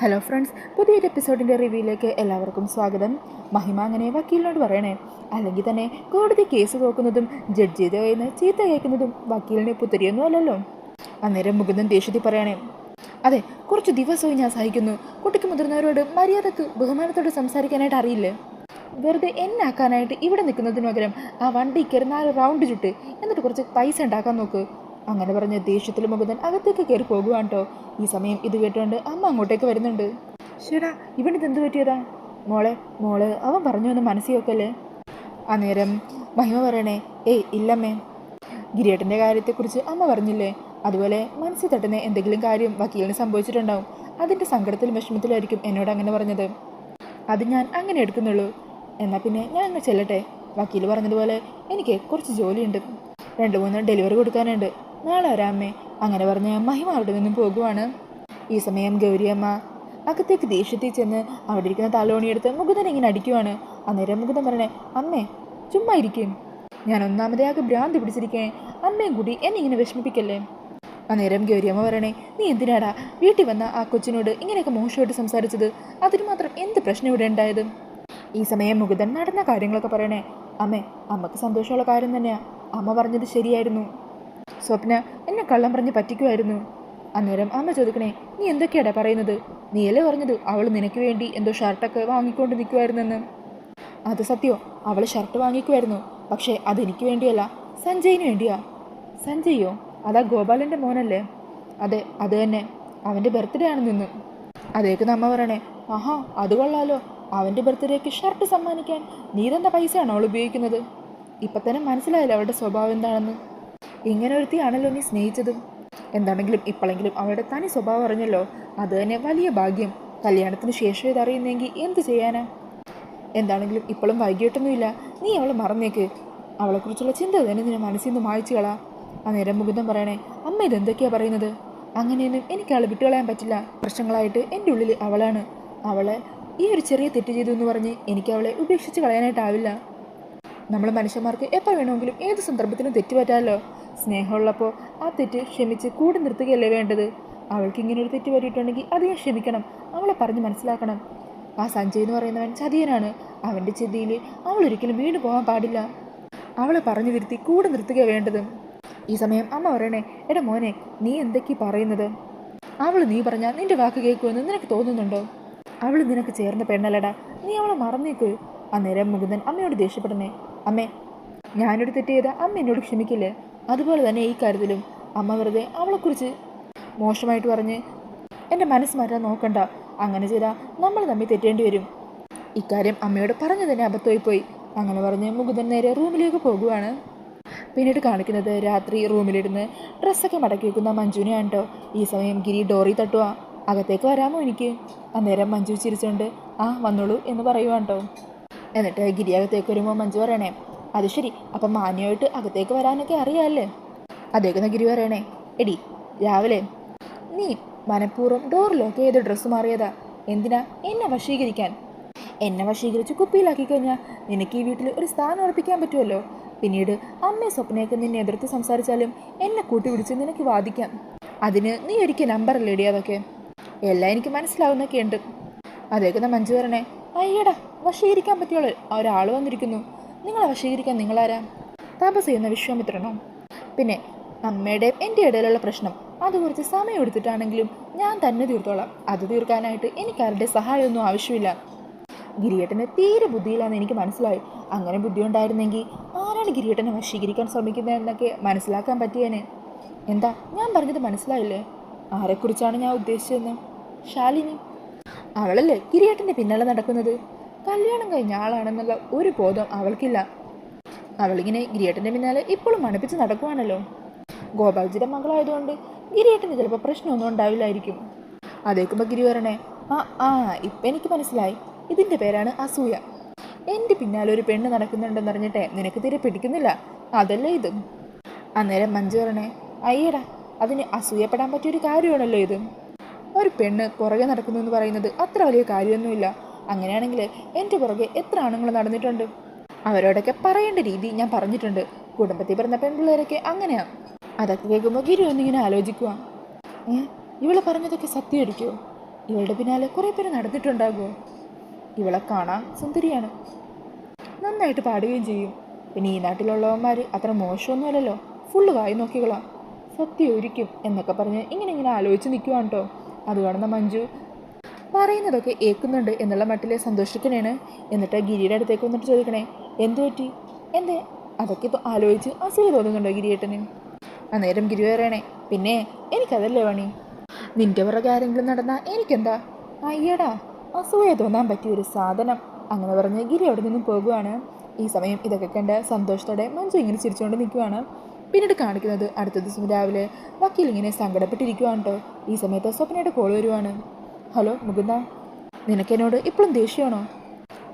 Hello friends പുതിയൊരു എപ്പിസോഡിന്റെ റിവ്യൂയിലേക്ക് എല്ലാവർക്കും സ്വാഗതം. മഹിമ അങ്ങനെ വക്കീലിനോട് പറയണേ അല്ലെങ്കിൽ തന്നെ കോടതി കേസ് നോക്കുന്നതും ജഡ്ജി എന്ന് ചീത്ത കേൾക്കുന്നതും വക്കീലിനെ പുത്തരിയൊന്നും അല്ലല്ലോ. അന്നേരം മുകുന്ദൻ ദേഷ്യത്തിൽ പറയണേ അതെ കുറച്ച് ദിവസവും ഞാൻ സഹിക്കുന്നു. കുട്ടിക്ക് മുതിർന്നവരോട് മര്യാദയ്ക്ക് ബഹുമാനത്തോട് സംസാരിക്കാനായിട്ട് അറിയില്ലേ? വെറുതെ എന്നാക്കാനായിട്ട് ഇവിടെ നിൽക്കുന്നതിന് പകരം ആ വണ്ടി കയറി നാല് റൗണ്ട് ചുട്ട് എന്നിട്ട് കുറച്ച് പൈസ ഉണ്ടാക്കാൻ നോക്ക്. അങ്ങനെ പറഞ്ഞ് ദേഷ്യത്തിൽ മുകുന്ദൻ അകത്തേക്ക് കയറി പോകുവാണ് കേട്ടോ ഈ സമയം ഇത് കേട്ടുകൊണ്ട് അമ്മ അങ്ങോട്ടേക്ക് വരുന്നുണ്ട്. ശരാ ഇവനിത് എന്ത് പറ്റിയതാ? മോളെ മോൾ അവൻ പറഞ്ഞു എന്ന് മനസ്സിൽ വെക്കല്ലേ അന്നേരം മഹിമ പറയണേ ഏയ് ഇല്ലമ്മേ. ഗിരിയേട്ടന്റെ കാര്യത്തെക്കുറിച്ച് അമ്മ പറഞ്ഞില്ലേ? അതുപോലെ മനസ്സിൽ തട്ടുന്ന എന്തെങ്കിലും കാര്യം വക്കീലിന് സംഭവിച്ചിട്ടുണ്ടാവും. അതിന്റെ സങ്കടത്തിലും വിഷമത്തിലായിരിക്കും എന്നോട് അങ്ങനെ പറഞ്ഞത്. അത് ഞാൻ അങ്ങനെ എടുക്കുന്നുള്ളൂ. എന്നാൽ പിന്നെ ഞാൻ അങ്ങ് ചെല്ലട്ടെ? വക്കീൽ പറഞ്ഞതുപോലെ എനിക്ക് കുറച്ച് ജോലിയുണ്ട്. രണ്ട് മൂന്ന് ഡെലിവറി കൊടുക്കാനുണ്ട്. നാളെ വരാമേ. അങ്ങനെ പറഞ്ഞ് മഹിമ അവിടെ നിന്നും പോകുവാണ്. ഈ സമയം ഗൗരിയമ്മ അകത്തേക്ക് ദേഷ്യത്തിൽ ചെന്ന് അവിടെ ഇരിക്കുന്ന തലോണിയെടുത്ത് മുകുന്ദൻ ഇങ്ങനെ അടിക്കുവാണ്. അന്നേരം മുകുന്ദൻ പറയണേ അമ്മേ ചുമ്മാ ഇരിക്കും. ഞാൻ ഒന്നാമതേ ആകെ ഭ്രാന്തി പിടിച്ചിരിക്കേ. അമ്മയും കൂടി എന്നെ ഇങ്ങനെ വിഷമിപ്പിക്കല്ലേ? അന്നേരം ഗൗരിയമ്മ പറയണേ നീ എന്തിനാടാ വീട്ടിൽ വന്ന ആ കൊച്ചിനോട് ഇങ്ങനെയൊക്കെ മോശമായിട്ട് സംസാരിച്ചത്? അതിന് മാത്രം എന്ത് പ്രശ്നം ഇവിടെ ഉണ്ടായത്? ഈ സമയം മുകുന്ദൻ നടന്ന കാര്യങ്ങളൊക്കെ പറയണേ അമ്മേ അമ്മയ്ക്ക് സന്തോഷമുള്ള കാര്യം തന്നെയാ. അമ്മ പറഞ്ഞത് ശരിയായിരുന്നു. സ്വപ്ന എന്നെ കള്ളം പറഞ്ഞ് പറ്റിക്കുമായിരുന്നു അന്നേരം അമ്മ ചോദിക്കണേ നീ എന്തൊക്കെയാടാ പറയുന്നത്? നീയല്ലേ പറഞ്ഞത് അവൾ നിനക്ക് വേണ്ടി എന്തോ ഷർട്ടൊക്കെ വാങ്ങിക്കൊണ്ട് നിൽക്കുമായിരുന്നെന്ന് അത് സത്യോ അവൾ ഷർട്ട് വാങ്ങിക്കുമായിരുന്നു പക്ഷേ അതെനിക്ക് വേണ്ടിയല്ല സഞ്ജയിന് വേണ്ടിയാ. സഞ്ജയോ അതാ ഗോപാലന്റെ മോനല്ലേ? അതെ അത് തന്നെ. അവന്റെ ബർത്ത്ഡേ ആണ് നിന്ന് അതേക്ക് നമ്മ പറയണേ. ആഹാ അത് കൊള്ളാലോ. അവന്റെ ബർത്ത്ഡേക്ക് ഷർട്ട് സമ്മാനിക്കാൻ നീ തന്ന പൈസയാണോ അവൾ ഉപയോഗിക്കുന്നത്? ഇപ്പം തന്നെ മനസ്സിലായല്ലോ അവളുടെ സ്വഭാവം എന്താണെന്ന്. ഇങ്ങനെ ഒരുത്തിയാണല്ലോ നീ സ്നേഹിച്ചതും. എന്താണെങ്കിലും ഇപ്പോഴെങ്കിലും അവളുടെ തനി സ്വഭാവം അറിഞ്ഞല്ലോ. അത് തന്നെ വലിയ ഭാഗ്യം. കല്യാണത്തിന് ശേഷം ഇതറിയുന്നെങ്കിൽ എന്ത് ചെയ്യാനാ? എന്താണെങ്കിലും ഇപ്പോഴും വൈകിട്ടൊന്നുമില്ല. നീ അവളെ മറന്നേക്ക്. അവളെക്കുറിച്ചുള്ള ചിന്ത തന്നെ നിന്നെ മനസ്സിൽ നിന്ന് മായച്ചു കളാ. അന്നേരം മുകുന്ദം പറയണേ അമ്മ ഇതെന്തൊക്കെയാ പറയുന്നത്? അങ്ങനെയൊന്നും എനിക്ക് അവളെ വിട്ടുകളയാൻ പറ്റില്ല. പ്രശ്നങ്ങളായിട്ട് എന്റെ ഉള്ളിൽ അവളാണ്. അവളെ ഈ ഒരു ചെറിയ തെറ്റ് ചെയ്തു എന്ന് പറഞ്ഞ് എനിക്ക് അവളെ ഉപേക്ഷിച്ച് കളയാനായിട്ടാവില്ല. നമ്മൾ മനുഷ്യന്മാർക്ക് എപ്പോൾ വേണമെങ്കിലും ഏത് സന്ദർഭത്തിലും തെറ്റ് പറ്റാമല്ലോ സ്നേഹമുള്ളപ്പോൾ ആ തെറ്റ് ക്ഷമിച്ച് കൂടെ നിർത്തുകയല്ലേ വേണ്ടത്? അവൾക്ക് ഇങ്ങനെ ഒരു തെറ്റ് പറ്റിയിട്ടുണ്ടെങ്കിൽ അതിനെ ക്ഷമിക്കണം. അവളെ പറഞ്ഞ് മനസ്സിലാക്കണം. ആ സഞ്ജയ് എന്ന് പറയുന്നവൻ ചതിയനാണ്. അവന്റെ ചെതിയിൽ അവൾ ഒരിക്കലും വീണ് പോകാൻ പാടില്ല. അവളെ പറഞ്ഞു തിരുത്തി കൂടെ നിർത്തുക വേണ്ടത്. ഈ സമയം അമ്മ പറയണേ എടാ മോനെ നീ എന്തൊക്കെ പറയുന്നത്? അവൾ നീ പറഞ്ഞാൽ നിന്റെ വാക്ക് കേൾക്കുമെന്ന് നിനക്ക് തോന്നുന്നുണ്ടോ? അവൾ നിനക്ക് ചേർന്ന പെണ്ണല്ലടാ. നീ അവളെ മറന്നേക്ക്. അന്നേരം മുകുന്ദൻ അമ്മയോട് ദേഷ്യപ്പെടണേ അമ്മേ ഞാനൊരു തെറ്റ് ചെയ്താൽ അമ്മ എന്നോട് ക്ഷമിക്കില്ലേ? അതുപോലെ തന്നെ ഈ കാര്യത്തിലും അമ്മ വെറുതെ അവളെക്കുറിച്ച് മോശമായിട്ട് പറഞ്ഞ് എന്റെ മനസ്സ് മാറ്റാൻ നോക്കണ്ട. അങ്ങനെ ചെയ്താൽ നമ്മൾ തമ്മിൽ തെറ്റേണ്ടി വരും. ഇക്കാര്യം അമ്മയോട് പറഞ്ഞു തന്നെ അബദ്ധമായി പോയി അങ്ങനെ പറഞ്ഞ് മുകുന്ദൻ നേരെ റൂമിലേക്ക് പോകുവാണ്. പിന്നീട് കാണിക്കുന്നത് രാത്രി റൂമിലിരുന്ന് ഡ്രസ്സൊക്കെ മടക്കി വെക്കുന്ന മഞ്ജുവിനെയാണ് കേട്ടോ ഈ സമയം ഗിരി ഡോറി തട്ടുക അകത്തേക്ക് വരാമോ എനിക്ക്? അന്നേരം മഞ്ജു ചിരിച്ചുകൊണ്ട് ആ വന്നോളൂ എന്ന് പറയുവാണ് കേട്ടോ എന്നിട്ട് ഗിരി അകത്തേക്ക് വരുമ്പോൾ മഞ്ജു പറയണേ അത് ശരി. അപ്പം മാന്യമായിട്ട് അകത്തേക്ക് വരാനൊക്കെ അറിയാമല്ലേ അതേക്കുന്ന ഗിരി പറയണേ എടി രാവിലെ നീ മനഃപൂർവം ഡോർ ഏത് ഡ്രസ്സ് മാറിയതാ. എന്തിനാ എന്നെ വശീകരിക്കാൻ? എന്നെ വശീകരിച്ച് കുപ്പിയിലാക്കി കഴിഞ്ഞാൽ നിനക്ക് ഈ വീട്ടിൽ ഒരു സ്ഥാനം ഉറപ്പിക്കാൻ പറ്റുമല്ലോ? പിന്നീട് അമ്മയെ സ്വപ്നയൊക്കെ നിന്നെ എതിർത്ത് സംസാരിച്ചാലും എന്നെ കൂട്ടി പിടിച്ച് നിനക്ക് വാദിക്കാം. അതിന് നീ ഒരിക്കൽ നമ്പറല്ലേടി അതൊക്കെ? എല്ലാം എനിക്ക് മനസ്സിലാവുന്നൊക്കെ ഉണ്ട് അതേക്കുന്ന മഞ്ജു പറഞ്ഞേ അയ്യടാ വശീകരിക്കാൻ പറ്റിയുള്ള ഒരാൾ വന്നിരിക്കുന്നു. നിങ്ങളെ വശീകരിക്കാൻ നിങ്ങളാരാ? തപസ് ചെയ്യുന്ന വിശ്വാമിത്രനോ? പിന്നെ അമ്മയുടെ എന്റെ ഇടയിലുള്ള പ്രശ്നം. അത് കുറച്ച് സമയം എടുത്തിട്ടാണെങ്കിലും ഞാൻ തന്നെ തീർത്തോളാം. അത് തീർക്കാനായിട്ട് എനിക്കാരുടെ സഹായമൊന്നും ആവശ്യമില്ല. ഗിരിയേട്ടന് തീരെ ബുദ്ധിയില്ലാന്ന് എനിക്ക് മനസ്സിലായി. അങ്ങനെ ബുദ്ധി ഉണ്ടായിരുന്നെങ്കിൽ ആരാണ് ഗിരിയേട്ടനെ വശീകരിക്കാൻ ശ്രമിക്കുന്നതെന്നൊക്കെ മനസ്സിലാക്കാൻ പറ്റിയേനെ. എന്താ ഞാൻ പറഞ്ഞത് മനസ്സിലായില്ലേ? ആരെക്കുറിച്ചാണ് ഞാൻ ഉദ്ദേശിച്ചതെന്ന്? ശാലിനി. അവളല്ലേ ഗിരിയേട്ടന്റെ പിന്നാലെ നടക്കുന്നത്? കല്യാണം കഴിഞ്ഞ ആളാണെന്നുള്ള ഒരു ബോധം അവൾക്കില്ല. അവളിങ്ങനെ ഗിരിയേട്ടന്റെ പിന്നാലെ ഇപ്പോഴും മണപ്പിച്ച് നടക്കുവാണല്ലോ. ഗോപാൽജിയുടെ മകളായതുകൊണ്ട് ഗിരിയേട്ടന് ചിലപ്പോൾ പ്രശ്നമൊന്നും ഉണ്ടാവില്ലായിരിക്കും. അതേക്കുമ്പോൾ ഗിരി പറയണേ ആ ആ ഇപ്പം എനിക്ക് മനസ്സിലായി. ഇതിന്റെ പേരാണ് അസൂയ. എന്റെ പിന്നാലെ ഒരു പെണ്ണ് നടക്കുന്നുണ്ടെന്ന് നടക്കുന്നുണ്ടെന്നറിഞ്ഞിട്ടേ നിനക്ക് തീരെ പിടിക്കുന്നില്ല. അതല്ലേ ഇത്? അന്നേരം മഞ്ജു പറയണേ അയ്യടാ അതിന് അസൂയപ്പെടാൻ പറ്റിയൊരു കാര്യമാണല്ലോ ഇത്. ഒരു പെണ്ണ് പുറകെ നടക്കുന്നു എന്ന് പറയുന്നത് അത്ര വലിയ കാര്യമൊന്നുമില്ല. അങ്ങനെയാണെങ്കിൽ എന്റെ പുറകെ എത്ര ആണുങ്ങൾ നടന്നിട്ടുണ്ട്? അവരോടൊക്കെ പറയേണ്ട രീതി ഞാൻ പറഞ്ഞിട്ടുണ്ട്. കുടുംബത്തിൽ പിറന്ന പെൺപിള്ളേരൊക്കെ അങ്ങനെയാണ് അതൊക്കെ കേൾക്കുമ്പോൾ ഗിരി ഒന്നിങ്ങനെ ആലോചിക്കുക ഇവളെ പറഞ്ഞതൊക്കെ സത്യമായിരിക്കുമോ ഇവളുടെ പിന്നാലെ കുറേ പേര് നടന്നിട്ടുണ്ടാകുമോ ഇവളെ കാണാൻ സുന്ദരിയാണ്. നന്നായിട്ട് പാടുകയും ചെയ്യും. പിന്നെ ഈ നാട്ടിലുള്ളവന്മാർ അത്ര മോശമൊന്നുമല്ലല്ലോ. ഫുള്ള് വായി നോക്കികളാ. സത്യം ഒരിക്കും എന്നൊക്കെ പറഞ്ഞ് ഇങ്ങനെ ഇങ്ങനെ ആലോചിച്ച് നിൽക്കുവാണ് കേട്ടോ. അത് കാണുന്ന മഞ്ജു പറയുന്നതൊക്കെ ഏൽക്കുന്നുണ്ട് എന്നുള്ള മട്ടിൽ സന്തോഷിക്കണേണ് എന്നിട്ട് ഗിരിയുടെ അടുത്തേക്ക് വന്നിട്ട് ചോദിക്കണേ എന്ത് പറ്റി? എന്തേ? അതൊക്കെ ഇപ്പോൾ ആലോചിച്ച് അസൂയ തോന്നുന്നുണ്ടോ ഗിരിയേട്ടന്? അന്നേരം ഗിരി പറയണേ പിന്നെ എനിക്കതല്ലേ പണി? നിന്റെ പുറകെ ആരെങ്കിലും നടന്നാൽ എനിക്കെന്താ? അയ്യടാ അസൂയ തോന്നാൻ പറ്റിയ ഒരു സാധനം. അങ്ങനെ പറഞ്ഞ് ഗിരി അവിടെ നിന്നും പോകുവാണ്. ഈ സമയം ഇതൊക്കെ കണ്ട് സന്തോഷത്തോടെ മഞ്ജു ഇങ്ങനെ ചിരിച്ചുകൊണ്ട് നിൽക്കുവാണ് പിന്നീട് കാണിക്കുന്നത് അടുത്ത ദിവസം രാവിലെ വക്കീൽ ഇങ്ങനെ സങ്കടപ്പെട്ടിരിക്കുവാണ് കേട്ടോ ഈ സമയത്ത് സ്വപ്നയുടെ കോൾ വരുവാണ്. ഹലോ മുകുന്ദ. നിനക്കെന്നോട് ഇപ്പോഴും ദേഷ്യമാണോ?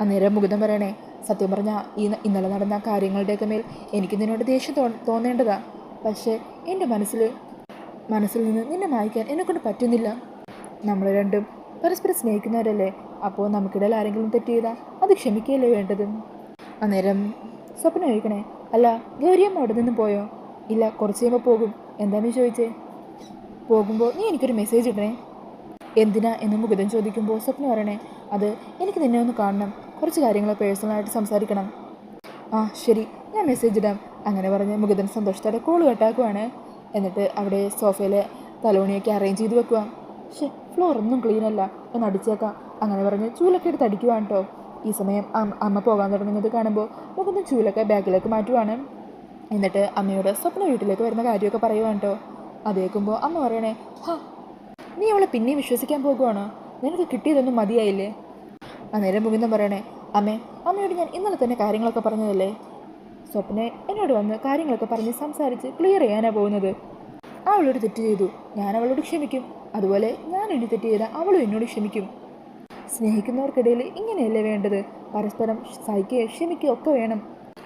അന്നേരം മുകുന്ദം പറയണേ സത്യം പറഞ്ഞാൽ ഈ ഇന്നലെ നടന്ന കാര്യങ്ങളുടെയൊക്കെ മേൽ എനിക്ക് നിന്നോട് ദേഷ്യം തോ തോന്നേണ്ടതാ. പക്ഷേ എന്റെ മനസ്സിൽ മനസ്സിൽ നിന്ന് നിന്നെ മായ്ക്കാൻ എന്നെക്കൊണ്ട് പറ്റുന്നില്ല. നമ്മൾ രണ്ടും പരസ്പരം സ്നേഹിക്കുന്നവരല്ലേ? അപ്പോൾ നമുക്കിടയിൽ ആരെങ്കിലും തെറ്റ് ചെയ്താൽ അത് ക്ഷമിക്കുകയല്ലേ വേണ്ടത്? അന്നേരം സ്വപ്നം കഴിക്കണേ അല്ല ഗൗരിയമ്മ അവിടെ നിന്ന് പോയോ? ഇല്ല കുറച്ച് കഴിയുമ്പോൾ പോകും. എന്താണെന്ന് ചോദിച്ചേ? പോകുമ്പോൾ നീ എനിക്കൊരു മെസ്സേജ് ഇടണേ. എന്തിനാ എന്ന് മുകുതൻ ചോദിക്കുമ്പോൾ സ്വപ്ന പറയണേ അത് എനിക്ക് നിന്നെ ഒന്ന് കാണണം. കുറച്ച് കാര്യങ്ങൾ പേഴ്സണലായിട്ട് സംസാരിക്കണം. ആ ശരി. ഞാൻ മെസ്സേജ് ഇടാം. അങ്ങനെ പറഞ്ഞ് മുകുതൻ സന്തോഷത്തോടെ കോൾ കട്ടാക്കുവാണ് എന്നിട്ട് അവിടെ സോഫയിലെ തലോണിയൊക്കെ അറേഞ്ച് ചെയ്ത് വെക്കുക പക്ഷേ ഫ്ലോർ ഒന്നും ക്ലീൻ അല്ല. ഒന്ന് അടിച്ചേക്കാം. അങ്ങനെ പറഞ്ഞ് ചൂലൊക്കെ എടുത്ത് അടിക്കുവാണ് കേട്ടോ ഈ സമയം അമ്മ പോകാൻ തുടങ്ങുന്നത് കാണുമ്പോൾ മുകുന്ദൻ ചൂലൊക്കെ ബാഗിലേക്ക് മാറ്റുവാണ്. എന്നിട്ട് അമ്മയോട് സ്വപ്ന വീട്ടിലേക്ക് വരുന്ന കാര്യമൊക്കെ പറയുവാണ് കേട്ടോ അത് കേൾക്കുമ്പോൾ അമ്മ പറയണേ ഹാ നീ അവളെ പിന്നെയും വിശ്വസിക്കാൻ പോകുവാണോ? നിനക്ക് കിട്ടിയതൊന്നും മതിയായില്ലേ? അന്നേരം മുകുന്ദൻ പറയണേ അമ്മേ അമ്മയോട് ഞാൻ ഇന്നലെ തന്നെ കാര്യങ്ങളൊക്കെ പറഞ്ഞതല്ലേ? സ്വപ്നെ എന്നോട് വന്ന് കാര്യങ്ങളൊക്കെ പറഞ്ഞ് സംസാരിച്ച് ക്ലിയർ ചെയ്യാനാണ് പോകുന്നത്. അവളൊരു തെറ്റ് ചെയ്തു. ഞാൻ അവളോട് ക്ഷമിക്കും. അതുപോലെ ഞാൻ എന്നെ തെറ്റ് ചെയ്താൽ അവളും എന്നോട് ക്ഷമിക്കും. സ്നേഹിക്കുന്നവർക്കിടയിൽ ഇങ്ങനെയല്ലേ വേണ്ടത്? പരസ്പരം സഹിക്കുകയോ ക്ഷമിക്കുകയോ ഒക്കെ വേണം.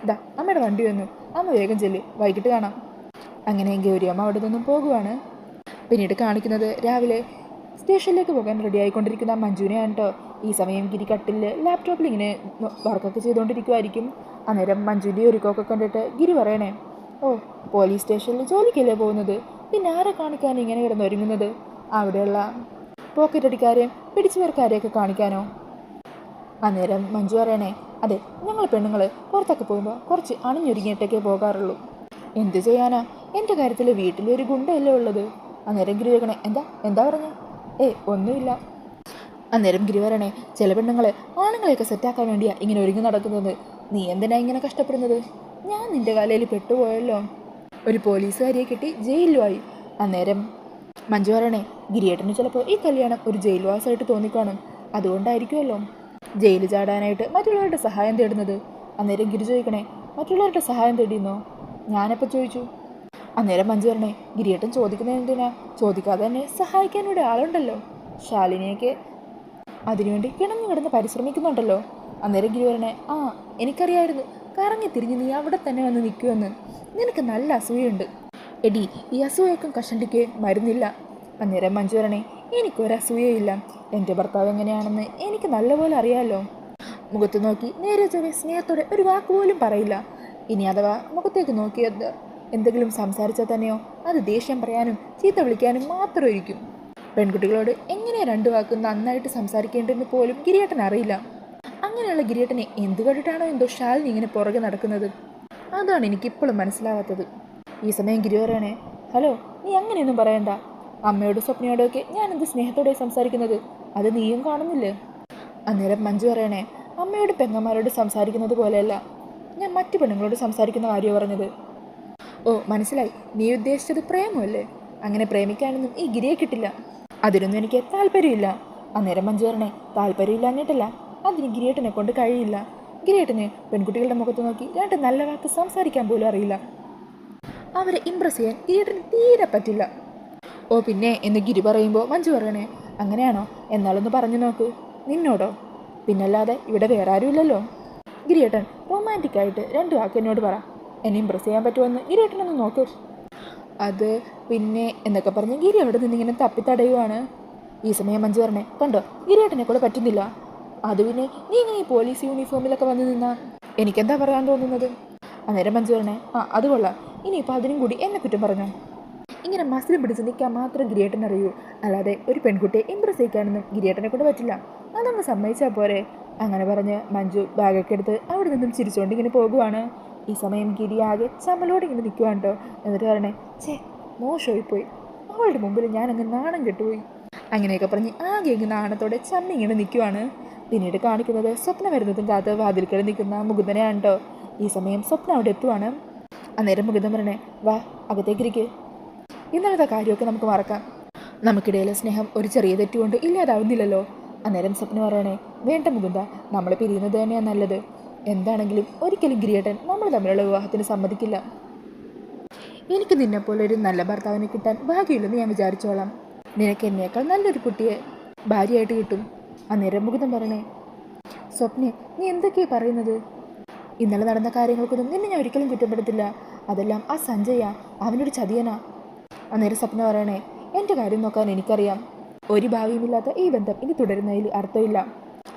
ഇതാ അമ്മയുടെ വണ്ടി വന്നു. അമ്മ വേഗം ചെല്ലു. വൈകിട്ട് കാണാം. അങ്ങനെ ഗൗരിയമ്മ അവിടെ നിന്നും പോകുവാണ്. പിന്നീട് കാണിക്കുന്നത് രാവിലെ സ്റ്റേഷനിലേക്ക് പോകാൻ റെഡി ആയിക്കൊണ്ടിരിക്കുന്ന മഞ്ജുവിനെയാണ് കേട്ടോ ഈ സമയം ഗിരി കട്ടിൽ ലാപ്ടോപ്പിൽ ഇങ്ങനെ വർക്കൊക്കെ ചെയ്തുകൊണ്ടിരിക്കുമായിരിക്കും അന്നേരം മഞ്ജുവിന്റെ ഒരുക്കമൊക്കെ കണ്ടിട്ട് ഗിരി പറയണേ ഓ പോലീസ് സ്റ്റേഷനിൽ ജോലിക്കല്ലേ പോകുന്നത്? പിന്നെ ആരെ കാണിക്കാൻ ഇങ്ങനെ കിടന്നൊരുങ്ങുന്നത്? അവിടെയുള്ള പോക്കറ്റ് അടിക്കാരെയും പിടിച്ചുപേർക്കാരെയൊക്കെ കാണിക്കാനോ? അന്നേരം മഞ്ജു പറയണേ അതെ ഞങ്ങൾ പെണ്ണുങ്ങൾ പുറത്തൊക്കെ പോകുമ്പോൾ കുറച്ച് അണിഞ്ഞൊരുങ്ങിയിട്ടൊക്കെ പോകാറുള്ളൂ. എന്ത് ചെയ്യാനാ? എന്റെ കാര്യത്തിൽ വീട്ടിൽ ഒരു ഗുണ്ടയല്ലേ ഉള്ളത്? അന്നേരം ഗിരി എന്താ? എന്താ പറഞ്ഞേ? ഏ ഒന്നുമില്ല. അന്നേരം ഗിരി പറയണേ ചില പെണ്ണുങ്ങൾ ആണുങ്ങളെയൊക്കെ സെറ്റാക്കാൻ വേണ്ടിയാ ഇങ്ങനെ ഒരുങ്ങി നടക്കുന്നത്. നീ എന്തിനാ ഇങ്ങനെ കഷ്ടപ്പെടുന്നത്? ഞാൻ നിന്റെ കാലയിൽ പെട്ടുപോയല്ലോ. ഒരു പോലീസുകാരിയെ കിട്ടി ജയിലുമായി അന്നേരം മഞ്ജു പറയണേ ഗിരിയേട്ടന് ചിലപ്പോൾ ഈ കല്യാണം ഒരു ജയിൽവാസമായിട്ട് തോന്നിക്കാണും. അതുകൊണ്ടായിരിക്കുമല്ലോ ജയിൽ ചാടാനായിട്ട് മറ്റുള്ളവരുടെ സഹായം തേടുന്നത്. അന്നേരം ഗിരി ചോദിക്കണേ മറ്റുള്ളവരുടെ സഹായം തേടിയെന്നോ ഞാനപ്പോൾ ചോദിച്ചു. അന്നേരം മഞ്ജു പറഞ്ഞേ ഗിരിയേട്ടൻ ചോദിക്കുന്നത് എന്തിനാ? ചോദിക്കാതെ തന്നെ സഹായിക്കാൻ ഇവിടെ ആളുണ്ടല്ലോ. ശാലിനിയൊക്കെ അതിനുവേണ്ടി കിണഞ്ഞു കിടന്ന് പരിശ്രമിക്കുന്നുണ്ടല്ലോ. അന്നേരം ഗിരി പറഞ്ഞേ ആ എനിക്കറിയായിരുന്നു. കറങ്ങി തിരിഞ്ഞ് നീ അവിടെ തന്നെ വന്ന് നിൽക്കുമെന്ന് നിനക്ക് നല്ല അസൂയുണ്ട്. എടി ഈ അസൂയക്കും കഷണ്ടിക്ക് മരുന്നില്ല. അന്നേരം മഞ്ജു പറഞ്ഞേ എനിക്കൊരു അസൂയയില്ല എന്റെ ഭർത്താവ് എങ്ങനെയാണെന്ന് എനിക്ക് നല്ലപോലെ അറിയാമല്ലോ മുഖത്ത് നോക്കി നേരെ ചെറിയ സ്നേഹത്തോടെ ഒരു വാക്ക് പോലും പറയില്ല. ഇനി അഥവാ മുഖത്തേക്ക് നോക്കിയത് എന്തെങ്കിലും സംസാരിച്ചാൽ തന്നെയോ? അത് ദേഷ്യം പറയാനും ചീത്ത വിളിക്കാനും മാത്രമായിരിക്കും. പെൺകുട്ടികളോട് എങ്ങനെ രണ്ടു വാക്ക് നന്നായിട്ട് സംസാരിക്കേണ്ടതെന്ന് പോലും ഗിരിയേട്ടൻ അറിയില്ല. അങ്ങനെയുള്ള ഗിരിയേട്ടനെ എന്ത് കണ്ടിട്ടാണോ എന്തോ ശാലിനി ഇങ്ങനെ പുറകെ നടക്കുന്നത്? അതാണ് എനിക്കിപ്പോഴും മനസ്സിലാവാത്തത്. ഈ സമയം ഗിരി പറയണേ ഹലോ നീ അങ്ങനെയൊന്നും പറയണ്ട. അമ്മയോടും സ്വപ്നയോടൊക്കെ ഞാൻ എന്ത് സ്നേഹത്തോടെ സംസാരിക്കുന്നത്? അത് നീയും കാണുന്നില്ലേ? അന്നേരം മഞ്ജു പറയണേ അമ്മയോട് പെങ്ങന്മാരോട് സംസാരിക്കുന്നത് പോലെയല്ല. ഞാൻ മറ്റു പെണ്ണുങ്ങളോട് സംസാരിക്കുന്ന കാര്യം പറഞ്ഞത്. ഓ മനസ്സിലായി. നീ ഉദ്ദേശിച്ചത് പ്രേമമല്ലേ? അങ്ങനെ പ്രേമിക്കാനൊന്നും ഈ ഗിരിയെ കിട്ടില്ല. അതിനൊന്നും എനിക്ക് താല്പര്യമില്ല. അന്നേരം മഞ്ചേറിനെ താല്പര്യമില്ല എന്നിട്ടല്ല അതിന് ഗിരിയേട്ടനെ കൊണ്ട് കഴിയില്ല. ഗിരിയേട്ടന് പെൺകുട്ടികളുടെ മുഖത്ത് നോക്കി രണ്ട് നല്ല വാക്ക് സംസാരിക്കാൻ പോലും അറിയില്ല. അവരെ ഇമ്പ്രസ് ചെയ്യാൻ ഗിരിയേട്ടന് തീരെ പറ്റില്ല. ഓ പിന്നെ എന്ന് ഗിരി പറയുമ്പോൾ മഞ്ജു പറയണേ അങ്ങനെയാണോ? എന്നാലൊന്ന് പറഞ്ഞു നോക്ക്. നിന്നോടോ? പിന്നല്ലാതെ ഇവിടെ വേറെ ആരുമില്ലല്ലോ ഗിരിയേട്ടൻ റൊമാന്റിക് ആയിട്ട് രണ്ട് വാക്ക് എന്നോട് പറ. എന്നെ ഇമ്പ്രസ് ചെയ്യാൻ പറ്റുമെന്ന് ഗിരിയേട്ടനൊന്ന് നോക്ക്. അത് പിന്നെ എന്നൊക്കെ പറഞ്ഞ് ഗിരി അവിടെ നിന്നിങ്ങനെ തപ്പിത്തടയുവാണ് ഈ സമയം മഞ്ജു പറഞ്ഞേ കണ്ടോ? ഗിരിയേട്ടനെ കൂടെ പറ്റുന്നില്ല. അത് പിന്നെ നീ ഇങ്ങനെ ഈ പോലീസ് യൂണിഫോമിലൊക്കെ വന്ന് നിന്നാ? എനിക്കെന്താ പറയാൻ തോന്നുന്നത്? അന്നേരം മഞ്ജു പറഞ്ഞേ ആ അത് കൊള്ളാം. ഇനിയിപ്പോൾ അതിനും കൂടി എന്നെ കുറ്റം പറഞ്ഞോ? ഇങ്ങനെ മസിലും പിടിച്ച് നിൽക്കാൻ മാത്രം ഗിരിയേട്ടൻ അറിയൂ. അല്ലാതെ ഒരു പെൺകുട്ടിയെ ഇമ്പ്രസ് ചെയ്യിക്കാനൊന്നും ഗിരിയേട്ടനെ കൊണ്ട് പറ്റില്ല. അതങ്ങ് സമ്മതിച്ചാൽ പോരെ. അങ്ങനെ പറഞ്ഞ് മഞ്ജു ബാഗൊക്കെ എടുത്ത് അവിടെ നിന്നും ചിരിച്ചുകൊണ്ട് ഇങ്ങനെ പോകുവാണ്. ഈ സമയം ഗിരി ആകെ ചമ്മലോടെ ഇങ്ങനെ നിൽക്കുവാണ് കേട്ടോ. എന്നിട്ട് പറയണേ ചേ മോശമായിപ്പോയി. അവളുടെ മുമ്പിൽ ഞാൻ അങ്ങ് നാണം കെട്ടുപോയി. അങ്ങനെയൊക്കെ പറഞ്ഞ് ആകെ അങ്ങ് നാണത്തോടെ ചമ്മി ഇങ്ങനെ നിൽക്കുവാണ് പിന്നീട് കാണിക്കുന്നത് സ്വപ്നം വരുന്നതും കാത്ത് വാതിൽക്കൽ നിൽക്കുന്ന മുകുന്ദനെയാണ് കേട്ടോ. ഈ സമയം സ്വപ്നം അവിടെ എത്തുവാണ്. അന്നേരം മുകുന്ദൻ പറയണേ വാ അകത്തേക്കിരിക്ക് ഇന്നലത്തെ കാര്യമൊക്കെ നമുക്ക് മറക്കാം. നമുക്കിടയിലെ സ്നേഹം ഒരു ചെറിയ തെറ്റുകൊണ്ട് ഇല്ലാതാവുന്നില്ലല്ലോ. അന്നേരം സ്വപ്നം പറയണേ വേണ്ട മുകുന്ദ നമ്മൾ പിരിയുന്നത് തന്നെയാണ് നല്ലത്. എന്താണെങ്കിലും ഒരിക്കലും ഗിരിയേട്ടൻ നമ്മൾ തമ്മിലുള്ള വിവാഹത്തിന് സമ്മതിക്കില്ല. എനിക്ക് നിന്നെപ്പോലെ ഒരു നല്ല ഭർത്താവിനെ കിട്ടാൻ ഭാഗ്യമില്ലെന്ന് ഞാൻ വിചാരിച്ചോളാം. നിനക്ക് എന്നേക്കാൾ നല്ലൊരു കുട്ടിയെ ഭാര്യയായിട്ട് കിട്ടും. അന്നേരം മുകുന്ദൻ പറയണേ സ്വപ്നെ നീ എന്തൊക്കെയാ പറയുന്നത്? ഇന്നലെ നടന്ന കാര്യങ്ങൾക്കൊന്നും നിന്നെ ഞാൻ ഒരിക്കലും കുറ്റപ്പെടുത്തില്ല. അതെല്ലാം ആ സഞ്ജയ അവനൊരു ചതിയനാ. അന്നേരം സ്വപ്ന പറയണേ എന്റെ കാര്യം നോക്കാൻ എനിക്കറിയാം. ഒരു ഭാവിയുമില്ലാത്ത ഈ ബന്ധം ഇനി തുടരുന്നതിൽ അർത്ഥമില്ല.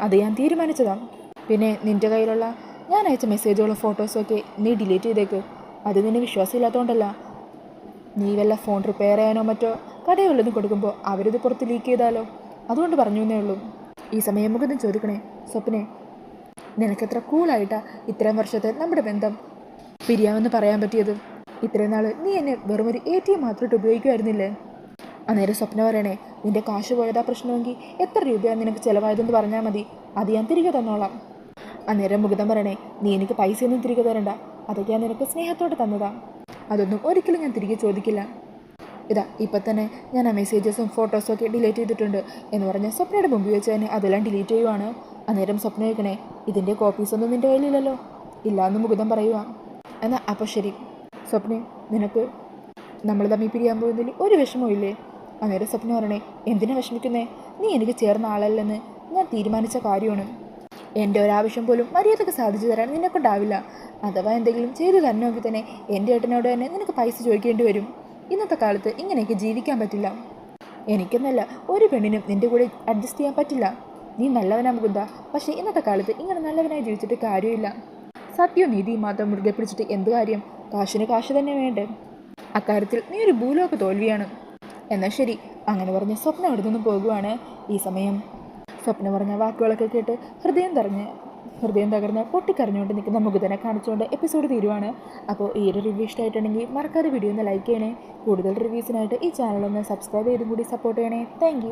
അത് ഞാൻ തീരുമാനിച്ചതാണ് പിന്നെ നിന്റെ കയ്യിലുള്ള ഞാൻ അയച്ച മെസ്സേജുകളും ഫോട്ടോസും ഒക്കെ നീ ഡിലീറ്റ് ചെയ്തേക്ക്. അത് നിന്നെ വിശ്വാസമില്ലാത്തതുകൊണ്ടല്ല നീ വല്ല ഫോൺ റിപ്പയർ ചെയ്യാനോ മറ്റോ കടയുള്ളതും കൊടുക്കുമ്പോൾ അവരിത് പുറത്ത് ലീക്ക് ചെയ്താലോ? അതുകൊണ്ട് പറഞ്ഞു എന്നേ ഉള്ളൂ. ഈ സമയം നമുക്കൊന്ന് ചോദിക്കണേ സ്വപ്നെ നിനക്കെത്ര കൂളായിട്ടാ ഇത്രയും വർഷത്തെ നമ്മുടെ ബന്ധം? പിരിയാമെന്ന് പറയാൻ പറ്റിയത്. ഇത്രയും നാൾ നീ എന്നെ വെറും ഒരു എ ടി എം മാത്രമായിട്ട് ഉപയോഗിക്കുമായിരുന്നില്ലേ? അന്നേരം സ്വപ്ന പറയണേ നിന്റെ കാശ് പോയതാ പ്രശ്നമെങ്കിൽ എത്ര രൂപയാണ് നിനക്ക് ചിലവായതെന്ന് പറഞ്ഞാൽ മതി. അത് ഞാൻ തിരികെ തന്നോളാം. അന്നേരം മുകുതം പറയണേ നീ എനിക്ക് പൈസയൊന്നും തിരികെ തരണ്ട. അതൊക്കെ ഞാൻ നിനക്ക് സ്നേഹത്തോടെ തന്നതാ. അതൊന്നും ഒരിക്കലും ഞാൻ തിരികെ ചോദിക്കില്ല. ഇതാ ഇപ്പം തന്നെ ഞാൻ ആ മെസ്സേജസും ഫോട്ടോസും ഒക്കെ ഡിലീറ്റ് ചെയ്തിട്ടുണ്ട്. എന്ന് പറഞ്ഞ് സ്വപ്നയുടെ മുമ്പിൽ വെച്ച് തന്നെ അതെല്ലാം ഡിലീറ്റ് ചെയ്യുവാണ്. അന്നേരം സ്വപ്ന കേൾക്കണേ ഇതിന്റെ കോപ്പീസ് ഒന്നും നിന്റെ കയ്യിലില്ലല്ലോ? ഇല്ല എന്ന് മുകുതം പറയുക എന്നാൽ അപ്പോൾ ശരി. സ്വപ്നെ നിനക്ക് നമ്മൾ തമ്മിൽ പിരിയാൻ പോകുന്നതിൽ ഒരു വിഷമവും ഇല്ലേ? അന്നേരം സ്വപ്നം പറയണേ എന്തിനാ വിഷമിക്കുന്നേ? നീ എനിക്ക് ചേർന്ന ആളല്ലെന്ന് ഞാൻ തീരുമാനിച്ച കാര്യമാണ്. എന്റെ ഒരാവശ്യം പോലും മര്യാദയ്ക്ക് സാധിച്ചു തരാൻ നിന്നെക്കൊണ്ടാവില്ല. അഥവാ എന്തെങ്കിലും ചെയ്തു തരണമെങ്കിൽ തന്നെ എന്റെ ഏട്ടനോട് തന്നെ നിനക്ക് പൈസ ചോദിക്കേണ്ടി വരും. ഇന്നത്തെ കാലത്ത് ഇങ്ങനെയൊക്കെ ജീവിക്കാൻ പറ്റില്ല. എനിക്കെന്നല്ല ഒരു പെണ്ണിനും നിന്റെ കൂടെ അഡ്ജസ്റ്റ് ചെയ്യാൻ പറ്റില്ല. നീ നല്ലവനാ മുകുന്ദ. പക്ഷേ ഇന്നത്തെ കാലത്ത് ഇങ്ങനെ നല്ലവനായി ജീവിച്ചിട്ട് കാര്യമില്ല. സത്യവും നീതിയും മാത്രം മുറുകെ പിടിച്ചിട്ട് എന്ത് കാര്യം? കാശിന് കാശ് തന്നെ വേണ്ടേ? അക്കാര്യത്തിൽ നീ ഒരു ഭൂലോക തോൽവിയാണ്. എന്നാൽ ശരി അങ്ങനെ പറഞ്ഞ് സ്വപ്നം അവിടെ നിന്ന് പോകുവാണ് ഈ സമയം. സ്വപ്നം പറഞ്ഞ വാക്കുകളൊക്കെ കേട്ട് ഹൃദയം തറഞ്ഞ് ഹൃദയം തകർന്ന് പൊട്ടിക്കരഞ്ഞുകൊണ്ട് നിൽക്കുന്ന മുകുതനെ കാണിച്ചുകൊണ്ട് എപ്പിസോഡ് തീരുവാണ്. അപ്പോൾ ഈ ഒരു റിവ്യൂ ഇഷ്ടമായിട്ടുണ്ടെങ്കിൽ മറക്കാതെ വീഡിയോ ഒന്ന് ലൈക്ക് ചെയ്യണേ. കൂടുതൽ റിവ്യൂസിനായിട്ട് ഈ ചാനലൊന്ന് സബ്സ്ക്രൈബ് ചെയ്തും കൂടി സപ്പോർട്ട് ചെയ്യണേ. താങ്ക്